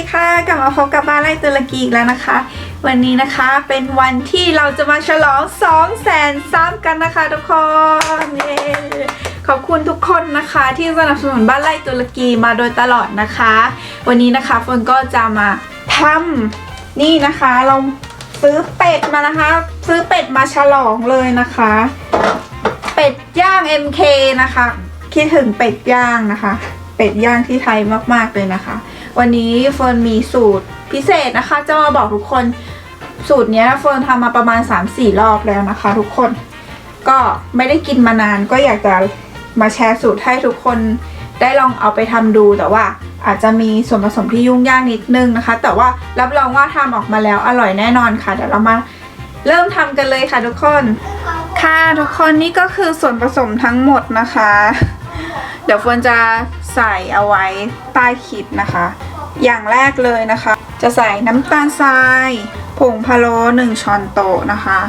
ดีค่ะ กลับมาพบกับบ้านไร่ตุรกีอีกแล้วนะคะ วันนี้นะคะเป็นวันที่เราจะมาฉลอง 2 0 0แสนซับกันนะคะทุกคนเย้ขอบคุณทุกคนนะคะที่สนับสนุนบ้านไร่ตุรกีมาโดยตลอดนะคะ วันนี้นะคะฝนก็จะมาทำนี่นะคะเราซื้อเป็ดมานะคะ ซื้อเป็ดมาฉลองเลยนะคะ เป็ดย่าง MK นะคะคิดถึงเป็ดย่างนะคะ เป็ดย่างที่ไทยมากๆเลยนะคะ วันนี้เฟิร์นมีสูตรพิเศษนะคะ จะมาบอกทุกคนสูตรนี้เฟิร์นทำมาประมาณ 3-4 รอบแล้วนะคะ ทุกคน ก็ไม่ได้กินมานานก็อยากจะมาแชร์สูตรให้ทุกคนได้ลองเอาไปทำดูแต่ว่าอาจจะมีส่วนผสมที่ยุ่งยากนิดนึงนะคะ แต่ว่ารับรองว่าทำออกมาแล้วอร่อยแน่นอนค่ะเดี๋ยวเรามาเริ่มทำกันเลยค่ะทุกคน ค่ะทุกคนนี่ก็คือส่วนผสมทั้งหมดนะคะ ดี๋ยวเฟิร์นจะใส่เอาไว้ใต้คลิปนะคะ อย่างแรกเลยนะคะ จะใส่น้ำตาลทราย ผงพะโล้หนึ่งช้อนโต๊ะนะคะ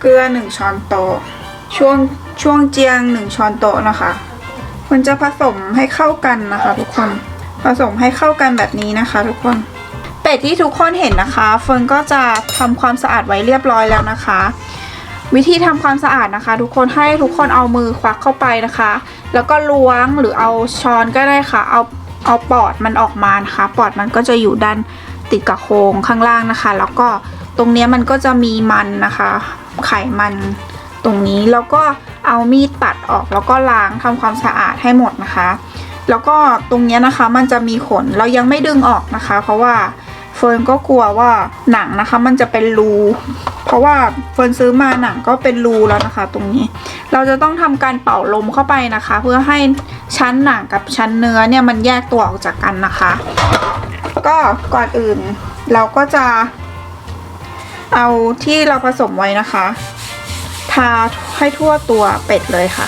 เกลือหนึ่งช้อนโต๊ะช่วงช่วงเจียงหนึ่งช้อนโต๊ะนะคะมันจะผสมให้เข้ากันนะคะ ทุกคนผสมให้เข้ากันแบบนี้นะคะ ทุกคนเป็ดที่ทุกคนเห็นนะคะ เฟิร์นก็จะทำความสะอาดไว้เรียบร้อยแล้วนะคะ วิธีทำความสะอาดนะคะ ทุกคนให้ทุกคนเอามือควักเข้าไปนะคะ แล้วก็ล้วงหรือเอาช้อนก็ได้ค่ะ เอาเอาปอดมันออกมานะคะ ปอดมันก็จะอยู่ด้านติดกับโครงข้างล่างนะคะ แล้วก็ตรงนี้มันก็จะมีมันนะคะ ไขมันตรงนี้แล้วก็เอามีดตัดออกแล้วก็ล้างทำความสะอาดให้หมดนะคะ แล้วก็ตรงนี้นะคะมันจะมีขนเรายังไม่ดึงออกนะคะ เพราะว่าเฟิร์นก็กลัวว่าหนังนะคะ มันจะเป็นรู เพราะว่าเฟิร์นซื้อมาหนังก็เป็นรูแล้วนะคะ ตรงนี้ เราจะต้องทำการเป่าลมเข้าไปนะคะ เพื่อให้ชั้นหนังกับชั้นเนื้อเนี่ยมันแยกตัวออกจากกันนะคะ ก็ก่อนอื่นเราก็จะ เอาที่เราผสมไว้นะคะ ทาให้ทั่วตัวเป็ดเลยค่ะ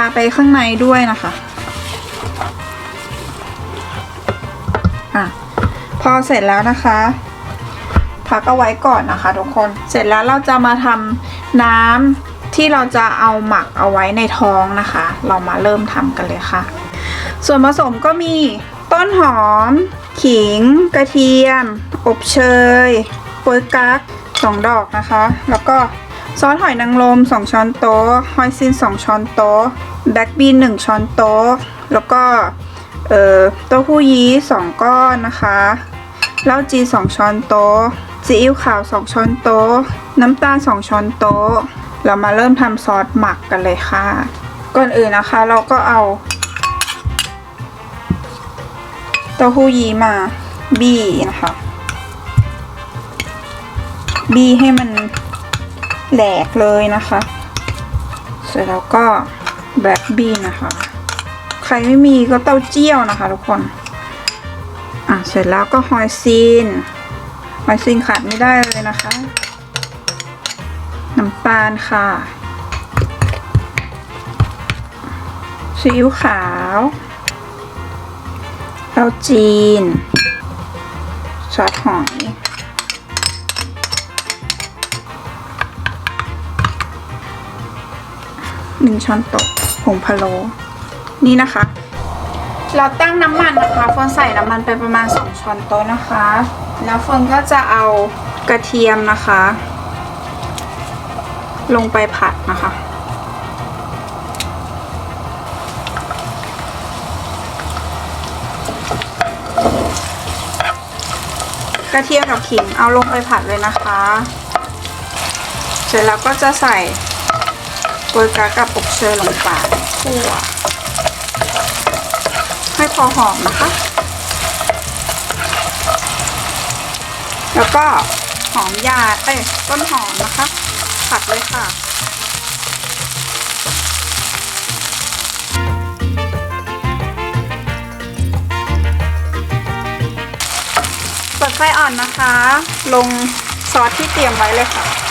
าไปข้างในด้วยนะคะอะพอเสร็จแล้วนะคะพักเอาไว้ก่อนนะคะทุกคน เสร็จแล้วเราจะมาทำน้ำที่เราจะเอาหมักเอาไว้ในท้องนะคะ เรามาเริ่มทำกันเลยค่ะ ส่วนผสมก็มีต้นหอม ขิง กระเทียม อบเชยโป๊ยกั๊กสองดอกนะคะ แล้วก็ ซอสหอยนางรม2 ช้อนโต๊ะหอยซิน 2 ช้อนโต๊ะแบล็กบีน1ช้อนโต๊ะ แล้วก็เอ่อเต้าหู้ยี้2ก้อนนะคะเหล้าจีน2ช้อนโต๊ะซีอิ๊วขาว 2 ช้อนโต๊ะ น้ำตาล 2 ช้อนโต๊ะ เรามาเริ่มทำซอสหมักกันเลยค่ะ ก่อนอื่นนะคะเราก็เอา เต้าหู้ยี้มาบี้นะคะบี้ให้มัน แหลกเลยนะคะ เสร็จแล้วก็แบล็คบีนนะคะ ใครไม่มีก็เต้าเจี้ยวนะคะทุกคน อะ เสร็จแล้วก็ฮอยซีนฮอยซีนขาดไม่ได้เลยนะคะ น้ำตาลค่ะซีอิ๊วขาวเต้าจีนซอสหอย หนึ่งช้อนโต๊ะผงพะโล้นี่นะคะ เราตั้งน้ำมันนะคะเฟิร์นใส่น้ำมันไปประมาณ 2 ช้อนโต๊ะนะคะ แล้วเฟิร์นก็จะเอากระเทียมนะคะ ลงไปผัดนะคะกระเทียมกับขิงเอาลงไปผัดเลยนะคะ เสร็จแล้วก็จะใส่ โกยกากับอบเชยลงไปคั่วให้พอหอมนะคะ แล้วก็หอมยาเอ้ยต้นหอมนะคะ ผัดเลยค่ะเปิดไฟอ่อนนะคะ ลงซอสที่เตรียมไว้เลยค่ะ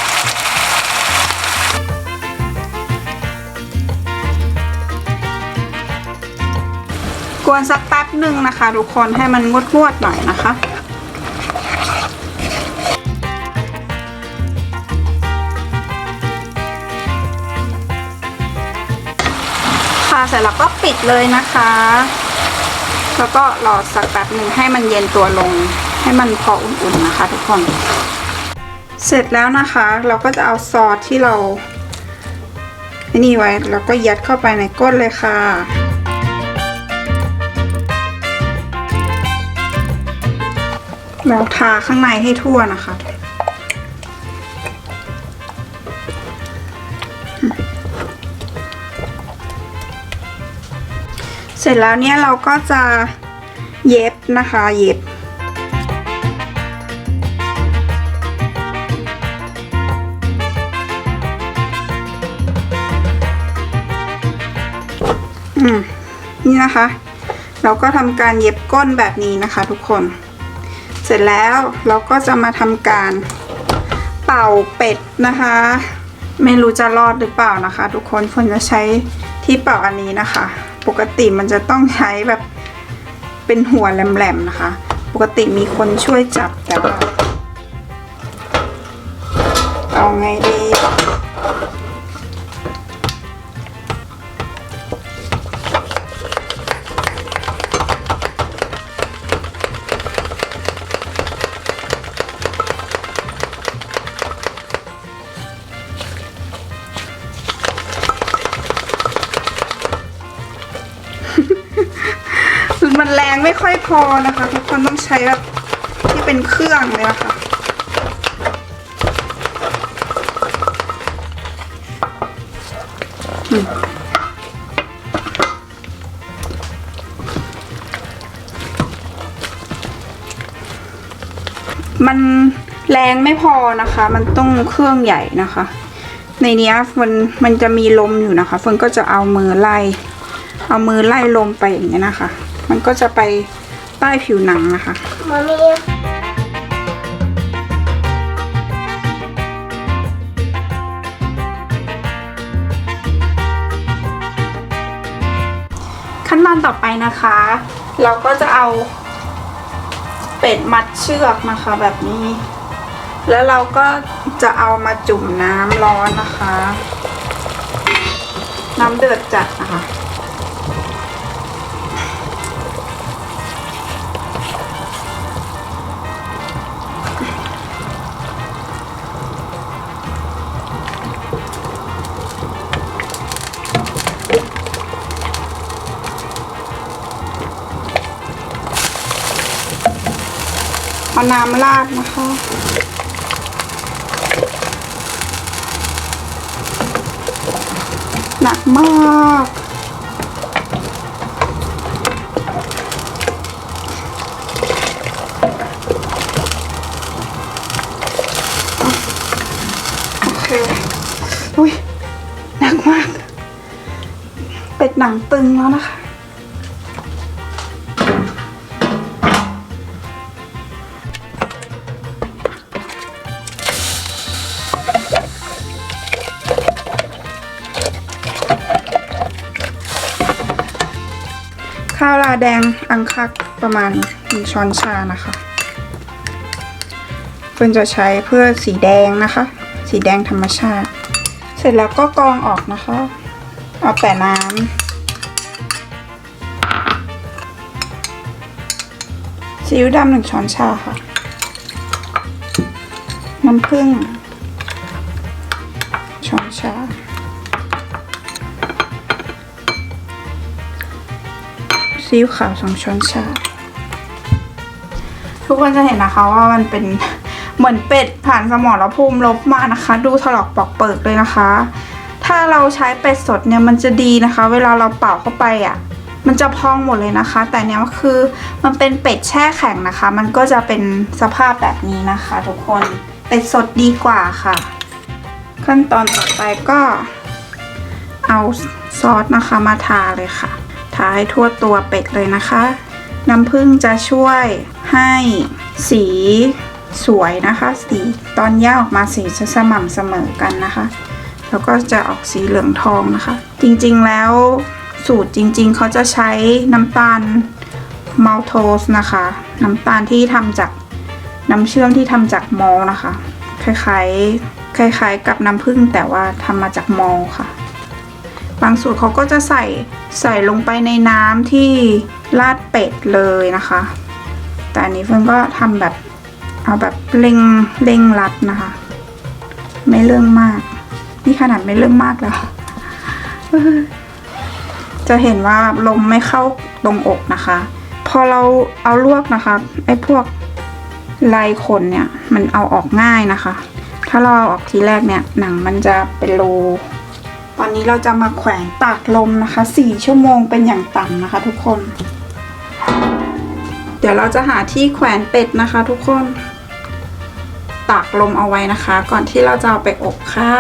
กวนสักแป๊บหนึ่งนะคะ ทุกคนให้มันงวดๆหน่อยนะคะค่ะเสร็จแล้วก็ปิดเลยนะคะ แล้วก็รอสักแป๊บหนึ่งให้มันเย็นตัวลง ให้มันพออุ่นๆนะคะ ทุกคน เสร็จแล้วนะคะ เราก็จะเอาซอสที่เรานี่ไว้แล้วก็ยัดเข้าไปในก้นเลยค่ะ แล้วทาข้างในให้ทั่วนะคะ เสร็จแล้วเนี่ยเราก็จะเย็บนะคะเย็บอืมนี่นะคะ เราก็ทำการเย็บก้นแบบนี้นะคะทุกคน เสร็จแล้วเราก็จะมาทำการเป่าเป็ดนะคะ ไม่รู้จะรอดหรือเปล่านะคะ ทุกคนฝนจะใช้ที่เป่าอันนี้นะคะ ปกติมันจะต้องใช้แบบเป็นหัวแหลมๆนะคะ ปกติมีคนช่วยจับแต่ว่าเอาไงดี อยพอนะคะ ทุกคนต้องใช้แบบที่เป็นเครื่องเลยนะคะมันแรงไม่พอนะคะ มันต้องเครื่องใหญ่นะคะ ในเนี้ยมันมันจะมีลมอยู่นะคะเฟิร์นก็จะเอามือไล่ เอามือไล่ลมไปอย่างเงี้ยนะคะ มันก็จะไป ต้ผิวหนังนะคะมามีขั้นตอนต่อไปนะคะ เราก็จะเอาเป็ดมัดเชือกนะคะแบบนี้ แล้วเราก็จะเอามาจุ่มน้ำร้อนนะคะ น้ำเดือดจัดนะคะ เอาน้ำราดนะคะ หนักมากโอเคอุ้ยหนักมาก เป็ดหนังตึงแล้วนะคะ แดงอังคักประมาณหนึ่งช้อนชานะคะเฟินจะใช้เพื่อสีแดงนะคะ สีแดงธรรมชาติ เสร็จแล้วก็กรองออกนะคะ เอาแต่น้ำซีอิ๊วดำหนึ่งช้อนชาค่ะ น้ำผึ้ง ซีอิ๊วขาวสองช้อนชา ทุกคนจะเห็นนะคะว่ามันเป็นเหมือนเป็ดผ่านสมรภูมิลบมานะคะ ดูถลอกปอกเปิกเลยนะคะ ถ้าเราใช้เป็ดสดเนี่ยมันจะดีนะคะ เวลาเราเป่าเข้าไปอะมันจะพองหมดเลยนะคะ แต่เนี้ยคือมันเป็นเป็ดแช่แข็งนะคะ มันก็จะเป็นสภาพแบบนี้นะคะ ทุกคนเป็ดสดดีกว่าค่ะ ขั้นตอนต่อไปก็เอาซอสนะคะมาทาเลยค่ะ ทาให้ทั่วตัวเป็ดเลยนะคะ น้ำผึ้งจะช่วยให้สีสวยนะคะ สีตอนย่าออกมาสีจะสม่ำเสมอกันนะคะ แล้วก็จะออกสีเหลืองทองนะคะ จริงๆแล้วสูตรจริงๆ เขาจะใช้น้ำตาลมัลโทสนะคะ น้ำตาลที่ทำจากน้ำเชื่อมที่ทำจากมอลนะคะ คล้ายๆคล้ายๆ กับน้ำผึ้งแต่ว่าทำมาจากมอลค่ะ บางสูตรเขาก็จะใส่ใส่ลงไปในน้ำที่ราดเป็ดเลยนะคะ แต่อันนี้เฟิร์นก็ทำแบบเอาแบบเร่งเร่งรัดนะคะ ไม่เรื่องมาก นี่ขนาดไม่เรื่องมากแล้วจะเห็นว่าลมไม่เข้าตรงอกนะคะ พอเราเอาลวกนะคะไอ้พวกลายขนเนี่ย มันเอาออกง่ายนะคะ ถ้าเราเอาออกทีแรกเนี่ยหนังมันจะเป็นรู ตอนนี้เราจะมาแขวนตากลมนะคะ 4 ชั่วโมงเป็นอย่างต่ำนะคะทุกคน เดี๋ยวเราจะหาที่แขวนเป็ดนะคะทุกคน ตากลมเอาไว้นะคะ ก่อนที่เราจะเอาไปอบค่ะ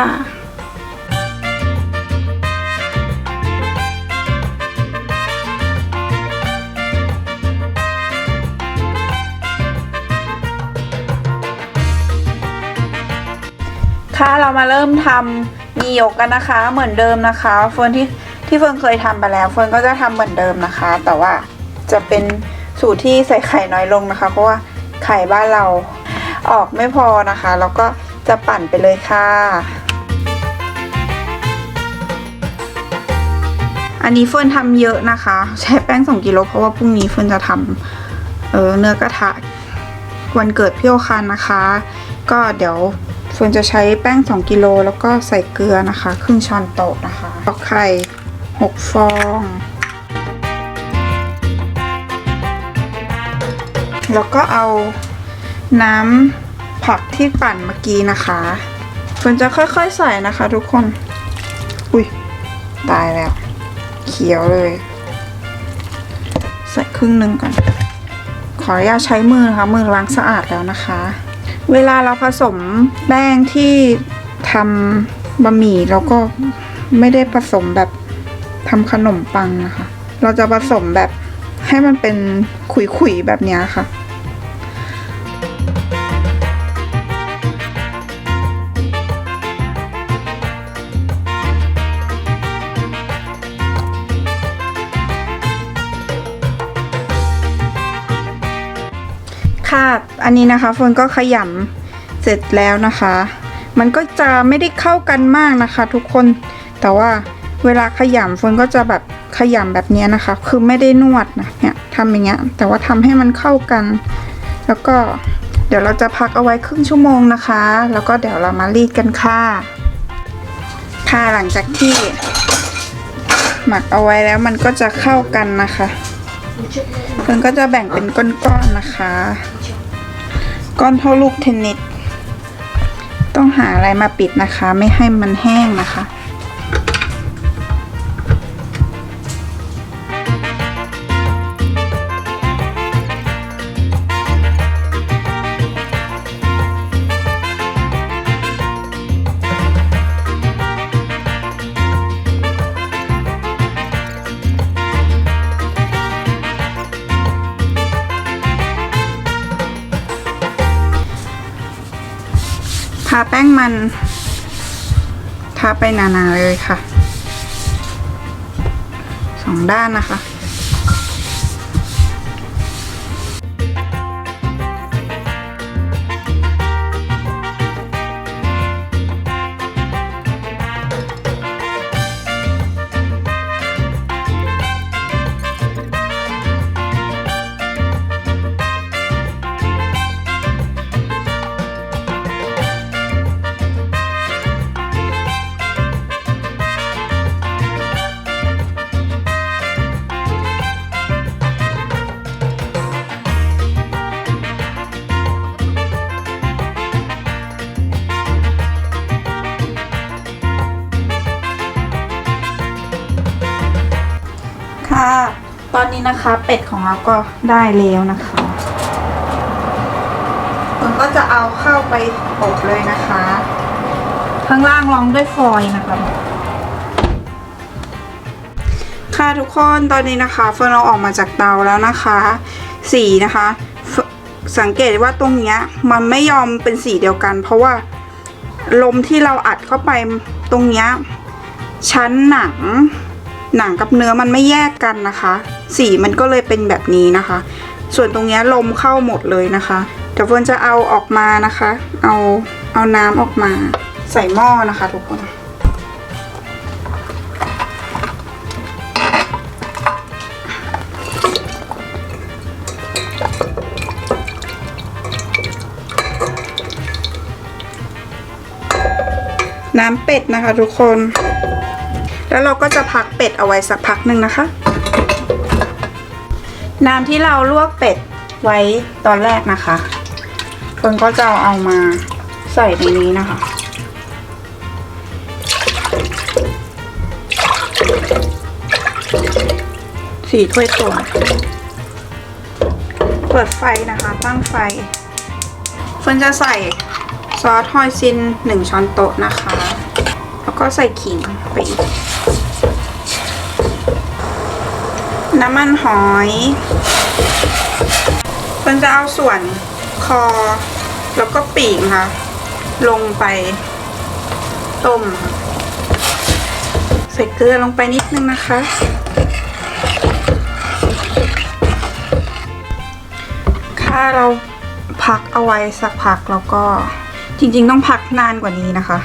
ค่ะเรามาเริ่มทำมีโยกกันนะคะ เหมือนเดิมนะคะเฟิร์นที่ที่เฟิร์นเคยทำไปแล้วเฟิร์นก็จะทำเหมือนเดิมนะคะ แต่ว่าจะเป็นสูตรที่ใส่ไข่น้อยลงนะคะ เพราะว่าไข่บ้านเราออกไม่พอนะคะแล้วก็จะปั่นไปเลยค่ะอันนี้เฟิร์นทำเยอะนะคะ ใช้แป้ง2กิโลเพราะว่าพรุ่งนี้เฟิร์นจะทำเออเนื้อกระทะวันเกิดพี่โอคันนะคะ ก็เดี๋ยว เฟิร์นจะใช้แป้ง 2 กิโลแล้วก็ใส่เกลือนะคะ ครึ่งช้อนโต๊ะนะคะตอกไข่ 6 ฟอง แล้วก็เอาน้ำผักที่ปั่นเมื่อกี้นะคะเฟิร์นจะค่อยๆใส่นะคะทุกคน อุ้ยตายแล้ว เขียวเลย ใส่ครึ่งหนึ่งก่อน ขออนุญาตใช้มือนะคะ มือล้างสะอาดแล้วนะคะ เวลาเราผสมแป้งที่ทำบะหมี่เราก็ไม่ได้ผสมแบบทำขนมปังนะคะ เราจะผสมแบบให้มันเป็นขุยๆแบบนี้ค่ะค่ะ อันนี้นะคะเฟิร์นก็ขยำเสร็จแล้วนะคะ มันก็จะไม่ได้เข้ากันมากนะคะ ทุกคนแต่ว่าเวลาขยำเฟิร์นก็จะแบบขยำแบบนี้นะคะ คือไม่ได้นวดนะเนี่ยทำอย่างเงี้ยแต่ว่าทำให้มันเข้ากัน แล้วก็เดี๋ยวเราจะพักเอาไว้ครึ่งชั่วโมงนะคะ แล้วก็เดี๋ยวเรามารีดกันค่ะค่ะหลังจากที่ หมักเอาไว้แล้วมันก็จะเข้ากันนะคะเฟิร์นก็จะแบ่งเป็นก้อนๆนะคะ ก้อนเท่าลูกเทนนิสต้องหาอะไรมาปิดนะคะ ไม่ให้มันแห้งนะคะ ป้งมันทาไปหนาๆเลยค่ะสองด้านนะคะค่ะ เป็ดของเราก็ได้แล้วนะคะผมก็จะเอาเข้าไปอบเลยนะคะ ข้างล่างรองด้วยฟอยล์นะคะค่ะทุกคนตอนนี้นะคะเฟิร์นเอาออกมาจากเตาแล้วนะคะ สีนะคะเฟิร์นสังเกตว่าตรงเนี้ยมันไม่ยอมเป็นสีเดียวกัน เพราะว่าลมที่เราอัดเข้าไปตรงเนี้ยชั้นหนัง หนังกับเนื้อมันไม่แยกกันนะคะ สีมันก็เลยเป็นแบบนี้นะคะ ส่วนตรงนี้ลมเข้าหมดเลยนะคะเดี๋ยวเฟิร์นจะเอาออกมานะคะ เอาเอาน้ำออกมา ใส่หม้อนะคะทุกคนน้ำเป็ดนะคะทุกคน แล้วเราก็จะพักเป็ดเอาไว้สักพักหนึ่งนะคะ น้ำที่เราลวกเป็ดไว้ตอนแรกนะคะคนก็จะเอามาใส่ในนี้นะคะ สี่ถ้วยตวงเปิดไฟนะคะ ตั้งไฟเฟินจะใส่ซอสฮอยซินหนึ่งช้อนโต๊ะนะคะ แล้วก็ใส่ขิงไปอีก น้ำมันหอยเฟิร์นจะเอาส่วนคอ แล้วก็ปีกนะคะลงไป ต้มใส่เกลือลงไปนิดนึงนะคะถ้าเราพักเอาไว้สักพักแล้วก็จริงๆ ต้องพักนานกว่านี้นะคะ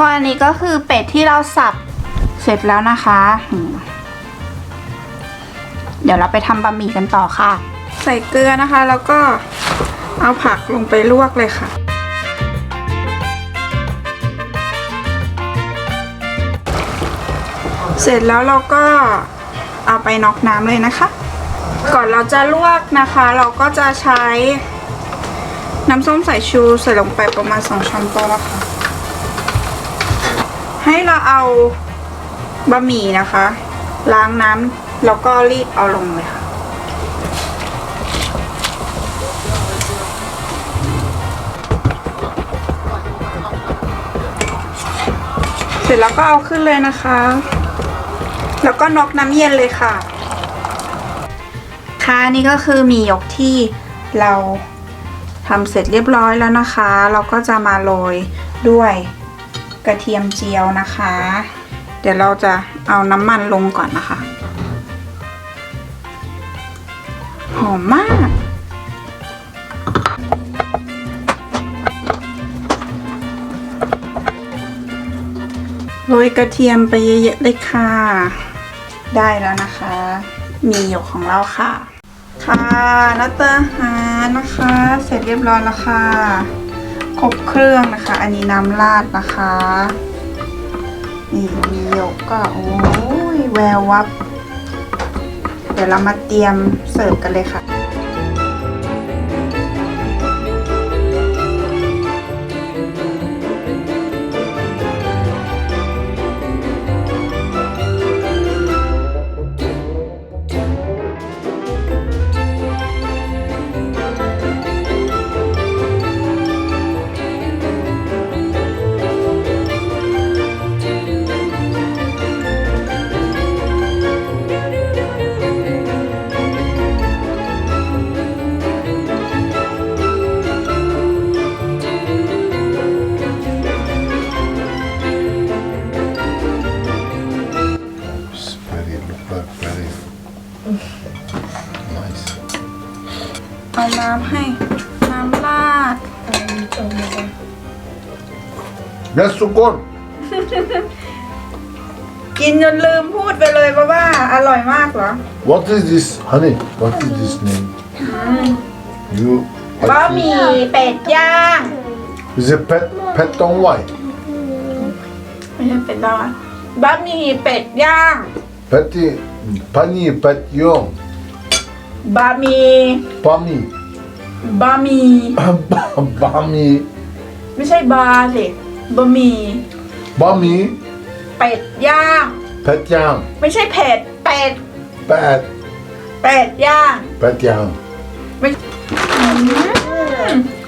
ค่ะทุกคนอันนี้ก็คือเป็ดที่เราสับเสร็จแล้วนะคะ เดี๋ยวเราไปทำบะหมี่กันต่อค่ะ ใส่เกลือนะคะ แล้วก็เอาผักลงไปลวกเลยค่ะ เสร็จแล้วเราก็เอาไปน็อกน้ำเลยนะคะ ก่อนเราจะลวกนะคะ เราก็จะใช้น้ำส้มสายชูใส่ลงไปประมาณ 2 ช้อนโต๊ะค่ะ ให้เราเอาบะหมี่นะคะ ล้างน้ำแล้วก็รีบเอาลงเลยค่ะเสร็จแล้วก็เอาขึ้นเลยนะคะ แล้วก็นอกน้ำเย็นเลยค่ะ ค่ะนี่ก็คือหมียกที่เราทำเสร็จเรียบร้อยแล้วนะคะ เราก็จะมาโรยด้วย กระเทียมเจียวนะคะ เดี๋ยวเราจะเอาน้ำมันลงก่อนนะคะ หอมมากโรยกระเทียมไปเยอะๆเลยค่ะ ได้แล้วนะคะ มีหยกของเราค่ะ ค่ะนัตเตอร์อาหานะคะ เสร็จเรียบร้อยแล้วค่ะ ครบเครื่องนะคะ อันนี้น้ำราดนะคะ นี่มีหยกก็โอ้ยแวววับ เดี๋ยวเรามาเตรียมเสิร์ฟกันเลยค่ะ Yes, Sukon. กินจนลืมพูดไปเลยเพราะว่าอร่อยมากเหรอ What is this, honey? What is this name? You. บะหมี่เป็ดย่าง Is it pet pet on white? ไม่ใช่เป็ดย่างบะหมี่เป็ดย่าง Petty pani pet yom. บะหมี่ Pami. บะหมี่ Bami. ไม่ใช่บาร์สิ บะหมี่ Bami. เป็ดย่าง Pet yam. ไม่ใช่เผ็ดเป็ด Pet. เป็ดย่าง Pet yam. ไม่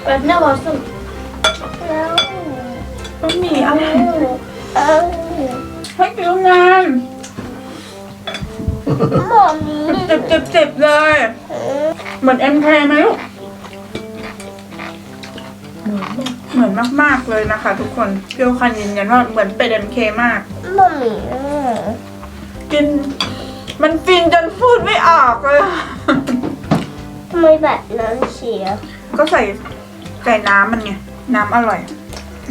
แบบน่าบอกสุดแล้วบะหมี่อะไรให้คิวงาน Mommy. เจ็บเจ็บเจ็บเลย เหมือนเอ็มเคไหมลูกเหมือน มาก ๆ เลยนะคะ ทุกคนเพียวคันยืนยันว่าเหมือนเป็นเอ็มเคมาก Mommy. กิน มันฟินจนพูดไม่ออกเลย ทำไมแบบนั้นเสียก็ใส่ใส่น้ำมันไงน้ำอร่อย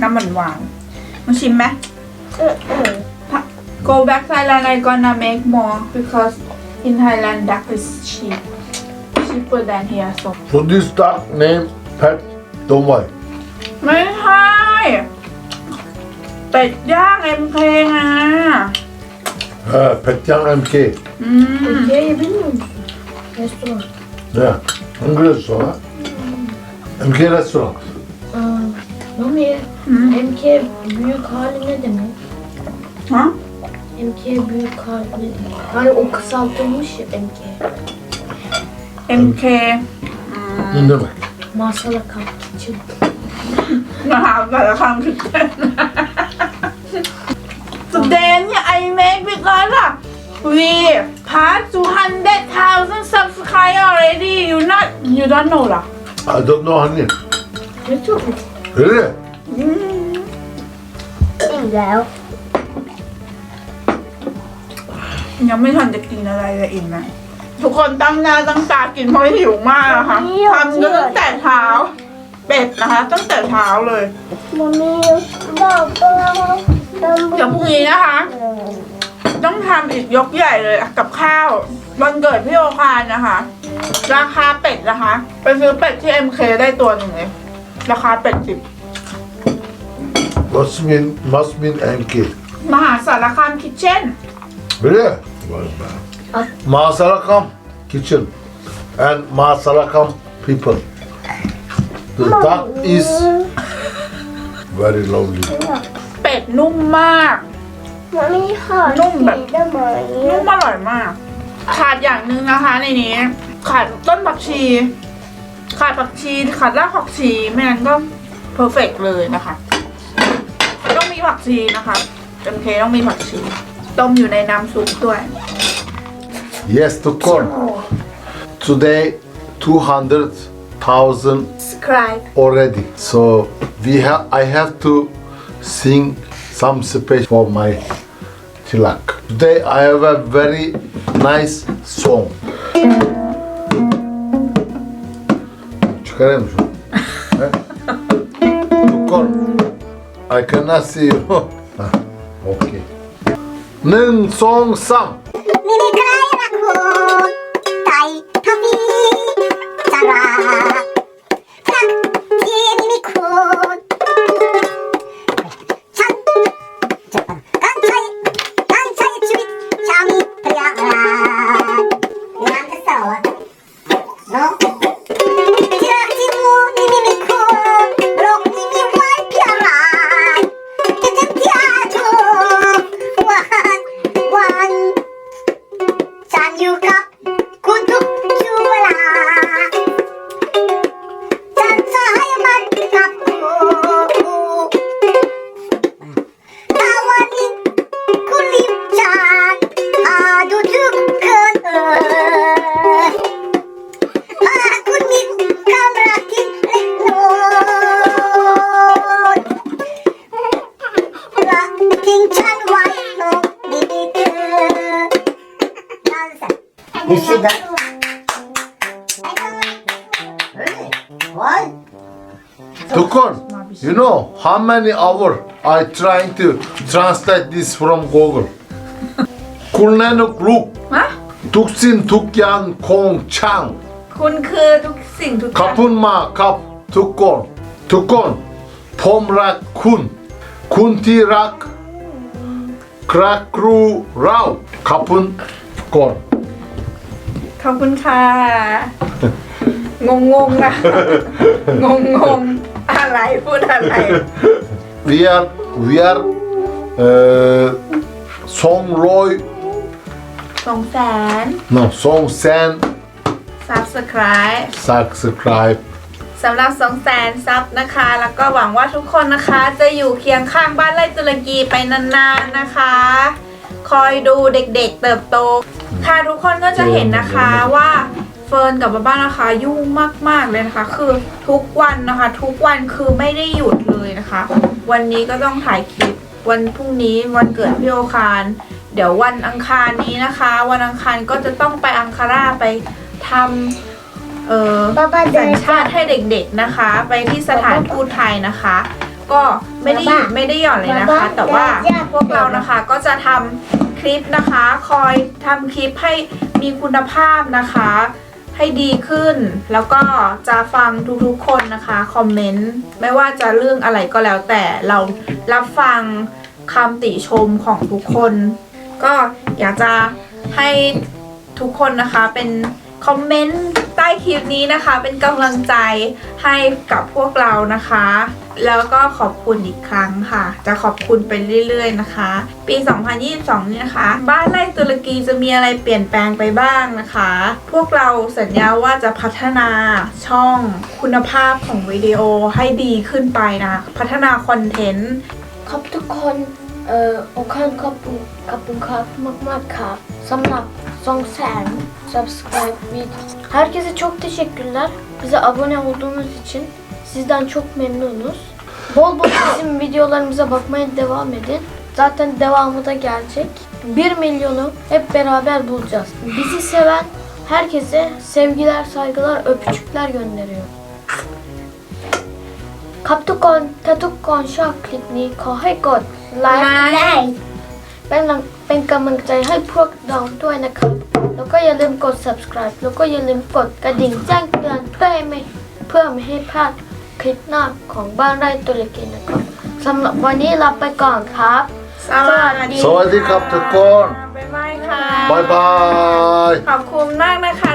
น้ำหวานหวานๆมาชิมไหมอืออือ Go back Thailand I gonna make more because in Thailand duck is cheap cheaper than here so So this duck name Pet Domai. ไม่ใช่เป็ดย่างเอ็มเพงอ่ะ Uh, Pet Yang MK. อืม Okay, bilmiyorum. Restoran. Yeah. Hangi restoran? MK restoran. Aa, Mami, MK büyük hali ne demek? ฮะ MK büyük hali ne demek? Hani o kısaltılmış ya MK. MK Ne demek? Masala kalk için. มหาสารคามถึงเต้น Today เนี่ย I make because of we pass 200,000 subscribe already you not you don't know หรอ I don't know honey. Ne çok Really? อืม iyi แล้ว ยังไม่ทันจะกินอะไรเลยอิ่มนะ ทุกคนตั้งหน้าตั้งตากินเพราะหิวมากนะคะทำกันตั้งแต่เช้า เป็ดนะคะ ตั้งแต่เช้าเลย Mami, baba, ben เดี๋ยวพรุ่งนี้นะคะ ต้องทำอีกยกใหญ่เลยกับข้าววันเกิดพี่โอคารนะคะ ราคาเป็ดนะคะไปซื้อเป็ดที่ MK ได้ตัวหนึ่งเลยราคาเป็ดสิบ Must mean must mean MK. มหาสารคามคิทเช่น Really? Vay be. Masarakam kitchen and Masarakam people. The duck is very lovely. เป็ดนุ่มมาก Mami, har Någon bä- tid med นุ่มอร่อยมาก ขาดอย่างหนึ่งนะคะในนี้ ขาดต้นผักชี ขาดผักชีขาดรากผักชีไม่งั้นก็เพอร์เฟกเลยนะคะ ต้องมีผักชีนะคะเอ็มเคต้องมีผักชีต้มอยู่ในน้ำซุปด้วย Yes, to corn. Today, two hundred thousand subscribe already. So we have. I have to sing some space for my tilak. Today I have a very nice song. Çıkarayım şunu. He? Tukon. I cannot see you. Ah, okay. Nen song sam. হয় you know how many hours I trying to translate this from Google? Kulnenuk luk, ฮะ tuksin tukyan kong chang, คุณคือทุกสิ่งทุกอย่าง kapun ma kap, tukon, tukon, pom rak kun, kunti rak, krakru rau, kapun kon. ขอบคุณค่ะ งงงๆนะ งงงงๆ อะไรพูดอะไร We are, we are, uh, song roy, สองแสน no, song sen, subscribe subscribe, สำหรับ2 0 0แสนซับนะคะ แล้วก็หวังว่าทุกคนนะคะ จะอยู่เคียงข้างบ้านไร่ตุรกีไปนานๆนะคะ คอยดูเด็กๆเติบโต ค่ะทุกคนก็จะเห็นนะคะว่า เฟิร์นกับบ้าบ้านะคะยุ่งมากๆเลยนะคะ คือทุกวันนะคะ ทุกวันคือไม่ได้หยุดเลยนะคะ วันนี้ก็ต้องถ่ายคลิป วันพรุ่งนี้วันเกิดพี่โอคาร เดี๋ยววันอังคารนี้นะคะ วันอังคารก็จะต้องไปอังคาราไปทำเอ่อ Baba สัญชาติให้เด็กๆนะคะ ไปที่สถานทูตไทยนะคะ ก็ไม่ได้หยุดไม่ได้หย่อนเลยนะคะ แต่ว่าพวกเรานะคะก็จะทำคลิปนะคะ คอยทำคลิปให้มีคุณภาพนะคะ ให้ดีขึ้น แล้วก็จะฟังทุกๆคนนะคะคอมเมนต์ไม่ว่าจะเรื่องอะไรก็แล้วแต่เรารับฟังคำติชมของทุกคน ก็อยากจะให้ทุกคนนะคะเป็นคอมเมนต์ใต้คลิปนี้นะคะ เป็นกำลังใจให้กับพวกเรานะคะ แล้วก็ขอบคุณอีกครั้งค่ะ จะขอบคุณไปเรื่อยๆนะคะ ปี 2022นี้นะคะ บ้านไร่ตุรกีจะมีอะไรเปลี่ยนแปลงไปบ้างนะคะ พวกเราสัญญาว่าจะพัฒนาช่องคุณภาพของวิดีโอให้ดีขึ้นไปนะ พัฒนาคอนเทนต์ครับทุกคนเอ่อโอคันขอบคุณขอบคุณครับมากๆครับสำหรับ2แสน subscribe video. Herkese çok teşekkürler. Bize abone olduğunuz için sizden çok memnunuz. Bol bol bizim videolarımıza bakmaya devam edin. Zaten devamı da gelecek. 1 milyonu hep beraber bulacağız. Bizi seven herkese sevgiler, saygılar, öpücükler gönderiyorum. ครับทุกคนถ้าทุกคนชอบคลิปนี้ขอให้กดไลค์ ไลค์ เป็นกำลังเป็นกำลังใจให้พวกเราด้วยนะครับ แล้วก็อย่าลืมกด subscribe แล้วก็อย่าลืมกดกระดิ่งแจ้งเตือนเพื่อไม่เพื่อไม่ให้พลาด คลิปหน้าของบ้านไร่ตุรกีนะครับสำหรับวันนี้ลาไปก่อนครับ สวัสดีสวัสดีครับทุกคน บ๊ายบายค่ะ Bye bye. ขอบคุณมากนะคะ